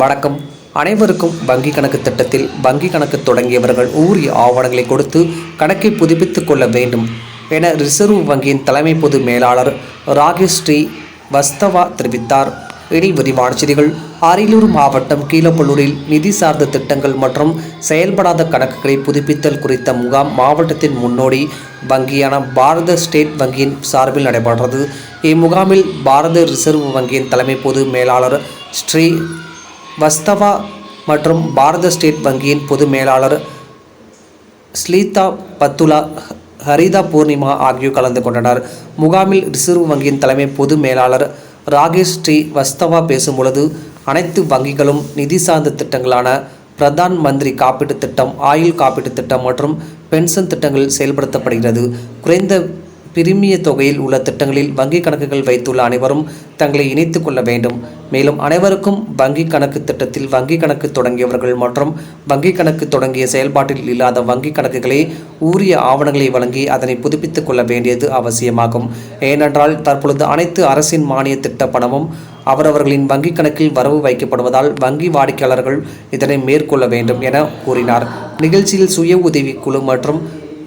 வணக்கம். அனைவருக்கும் வங்கி கணக்கு திட்டத்தில் வங்கி கணக்கு தொடங்கியவர்கள் உரிய ஆவணங்களை கொடுத்து கணக்கை புதுப்பித்துக் கொள்ள வேண்டும் என ரிசர்வ் வங்கியின் தலைமை பொது மேலாளர் ராகேஷ் ஸ்ரீ வஸ்தவா தெரிவித்தார். இனி விரிவான செய்திகள். அரியலூர் மாவட்டம் கீழப்பள்ளூரில் நிதி சார்ந்த திட்டங்கள் மற்றும் செயல்படாத கணக்குகளை புதுப்பித்தல் குறித்த முகாம் மாவட்டத்தின் முன்னோடி வங்கியான பாரத ஸ்டேட் வங்கியின் சார்பில் நடைபெற்றது. இம்முகாமில் பாரத ரிசர்வ் வங்கியின் தலைமை பொது மேலாளர் ஸ்ரீ வஸ்தவா மற்றும் பாரத ஸ்டேட் வங்கியின் பொது மேலாளர் ஸ்லீதா பத்துலா ஹரிதா பூர்ணிமா ஆகியோர் கலந்து கொண்டனர். முகாமில் ரிசர்வ் வங்கியின் தலைமை பொது மேலாளர் ராகேஷ் ஸ்ரீ வஸ்தவா பேசும்பொழுது அனைத்து வங்கிகளும் நிதி சார்ந்த திட்டங்களான பிரதான் மந்திரி காப்பீட்டுத் திட்டம் ஆயுள் காப்பீட்டுத் திட்டம் மற்றும் பென்ஷன் திட்டங்கள் செயல்படுத்தப்படுகிறது. குறைந்த பிரிமிய தொகையில் உள்ள திட்டங்களில் வங்கி கணக்குகள் வைத்துள்ள அனைவரும் தங்களை இணைத்துக் கொள்ள வேண்டும். மேலும் அனைவருக்கும் வங்கி கணக்கு திட்டத்தில் வங்கி கணக்கு தொடங்கியவர்கள் மற்றும் வங்கி கணக்கு தொடங்கிய செயல்பாட்டில் இல்லாத வங்கி கணக்குகளே உரிய ஆவணங்களை வழங்கி அதனை புதுப்பித்துக் கொள்ள வேண்டியது அவசியமாகும். ஏனென்றால் தற்பொழுது அனைத்து அரசின் மானிய திட்ட பணமும் அவரவர்களின் வங்கிக் கணக்கில் வரவு வைக்கப்படுவதால் வங்கி வாடிக்கையாளர்கள் இதனை மேற்கொள்ள வேண்டும் என கூறினார். நிகழ்ச்சியில் சுய உதவிக்குழு மற்றும்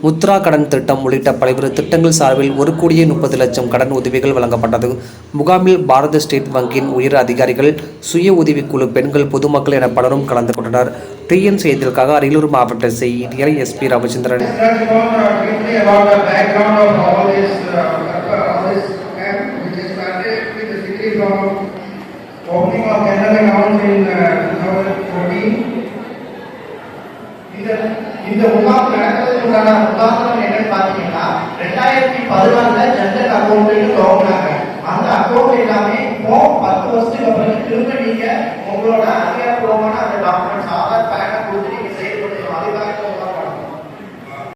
முத்ரா கடன் திட்டம் உள்ளிட்ட பல்வேறு திட்டங்கள் சார்பில் ஒரு கோடியே முப்பது லட்சம் கடன் உதவிகள் வழங்கப்பட்டது. முகாமில் பாரத ஸ்டேட் வங்கியின் உயர் அதிகாரிகள் சுய உதவிக்குழு பெண்கள் பொதுமக்கள் என பலரும் கலந்து கொண்டனர். டிஎன் செய்திகளுக்காக அரியலூர் மாவட்ட செய்தியாளர் SP Ravichandran. Opening of uh, briefly in uh, இந்த முகாம் நடக்கிறதுக்கான உதாரணம் என்னன்னு பாத்தீங்கன்னா ரெண்டாயிரத்தி பதினாலுல ஜென்ரல் அக்கௌண்ட் துவங்கினாங்க அந்த அக்கௌண்ட் எல்லாமே